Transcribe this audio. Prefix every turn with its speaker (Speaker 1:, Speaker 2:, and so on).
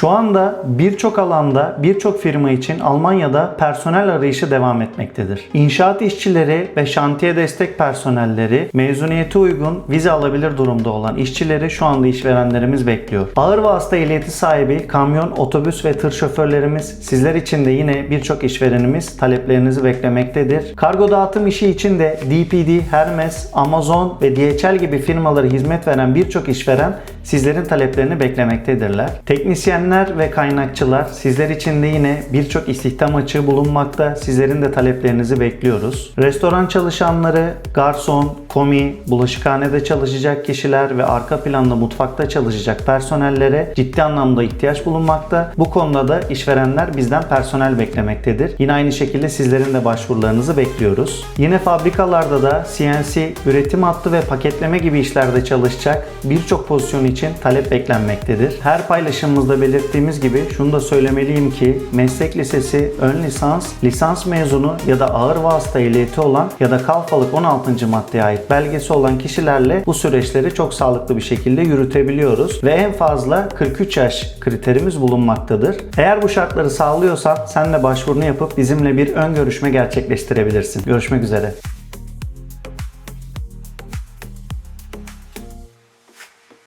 Speaker 1: Şu anda birçok alanda birçok firma için Almanya'da personel arayışı devam etmektedir. İnşaat işçileri ve şantiye destek personelleri mezuniyete uygun vize alabilir durumda olan işçileri şu anda işverenlerimiz bekliyor. Ağır vasıta ehliyeti sahibi kamyon, otobüs ve tır şoförlerimiz sizler için de yine birçok işverenimiz taleplerinizi beklemektedir. Kargo dağıtım işi için de DPD, Hermes, Amazon ve DHL gibi firmalara hizmet veren birçok işveren sizlerin taleplerini beklemektedirler. Teknisyenler ve kaynakçılar sizler için de yine birçok istihdam açığı bulunmakta. Sizlerin de taleplerinizi bekliyoruz. Restoran çalışanları, garson, komi, bulaşıkhanede çalışacak kişiler ve arka planda mutfakta çalışacak personellere ciddi anlamda ihtiyaç bulunmakta. Bu konuda da işverenler bizden personel beklemektedir. Yine aynı şekilde sizlerin de başvurularınızı bekliyoruz. Yine fabrikalarda da CNC, üretim hattı ve paketleme gibi işlerde çalışacak birçok pozisyon için talep beklenmektedir. Her paylaşımımızda belirttiğimiz gibi şunu da söylemeliyim ki meslek lisesi, ön lisans, lisans mezunu ya da ağır vasıta ehliyeti olan ya da kalfalık 16. maddeye ait belgesi olan kişilerle bu süreçleri çok sağlıklı bir şekilde yürütebiliyoruz ve en fazla 43 yaş kriterimiz bulunmaktadır. Eğer bu şartları sağlıyorsan sen de başvurunu yapıp bizimle bir ön görüşme gerçekleştirebilirsin. Görüşmek üzere.